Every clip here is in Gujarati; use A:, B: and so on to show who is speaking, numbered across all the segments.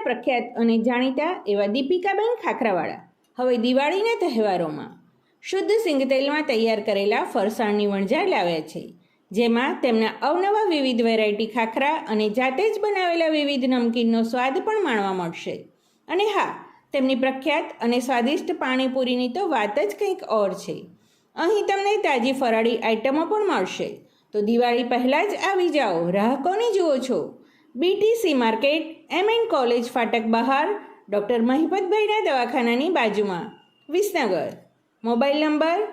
A: શહેરના પ્રખ્યાત અને જાણીતા એવા દીપિકાબેન ખાખરાવાળા. હવે દિવાળીના તહેવારોમાં શુદ્ધ સિંગતેલમાં તૈયાર કરેલા ફરસાણની વણઝાર લાવ્યા છે, જેમાં તેમના અવનવા વિવિધ વેરાયટી ખાખરા અને જાતે જ બનાવેલા વિવિધ નમકીનનો સ્વાદ પણ માણવા મળશે. અને હા, તેમની પ્રખ્યાત અને સ્વાદિષ્ટ પાણીપુરીની તો વાત જ કંઈક ઓર છે. અહીં તમને તાજી ફરાળી આઇટમો પણ મળશે. તો દિવાળી પહેલાં જ આવી જાઓ રાહ કોની જુઓ છો. BTC market M N college ફાટક બહાર ડૉક્ટર મહિપતભાઈના દવાખાનાની બાજુમાં. વિસનગર. મોબાઈલ નંબર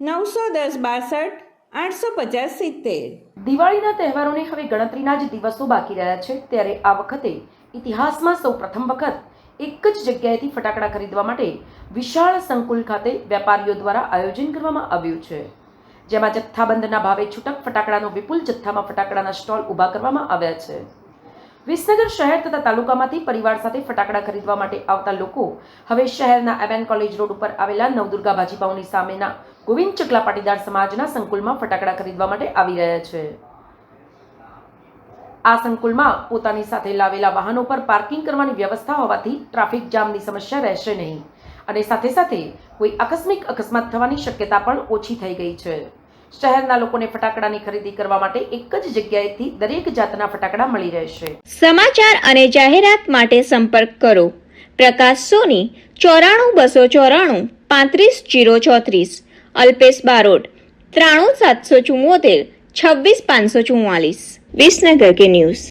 A: નવસો દસ બાસઠ આઠસો પચાસ સિત્તેર.
B: દિવાળીના તહેવારોને હવે ગણતરીના જ દિવસો બાકી રહ્યા છે, ત્યારે આ વખતે ઇતિહાસમાં સૌ પ્રથમ વખત એક જ જગ્યાએથી ફટાકડા ખરીદવા માટે વિશાળ સંકુલ ખાતે વેપારીઓ દ્વારા આયોજન કરવામાં આવ્યું છે. જેમાં જથ્થાબંધના ભાવે છૂટક ફટાકડાનો વિપુલ જથ્થામાં ફટાકડાના સ્ટોલ ઊભા કરવામાં આવ્યા છે. વિસનગર શહેર તથા તાલુકામાંથી પરિવાર સાથે ફટાકડા ખરીદવા માટે આવતા લોકો હવે શહેરના એમએન કોલેજ રોડ ઉપર આવેલા નવદુર્ગા ભાજીપાઉની સામેના ગોવિંદ ચકલા પાટીદાર સમાજના સંકુલમાં ફટાકડા ખરીદવા માટે આવી રહ્યા છે. આ સંકુલમાં પોતાની સાથે લાવેલા વાહનો પર પાર્કિંગ કરવાની વ્યવસ્થા હોવાથી ટ્રાફિક જામની સમસ્યા રહેશે નહીં. અને સાથે સાથે કોઈ આકસ્મિક, અકસ્માત થવાની શક્યતા પણ ઓછી થઈ ગઈ છે. શહેરના લોકોને ફટાકડાની ખરીદી કરવા માટે એક જ જગ્યાએથી દરેક જાતના ફટાકડા મળી રહેશે.
C: સમાચાર અને જાહેરાત માટે સંપર્ક કરો. પ્રકાશ સોની, ચોરાણું બસો ચોરાણું, પાંત્રીસ જીરો ચોત્રીસ. અલ્પેશ બારોટ, ત્રાણું સાતસો ચુમ્મોતેર છવ્વીસ પાંચસો ચુમ્માલીસ વિસનગર કે ન્યૂઝ.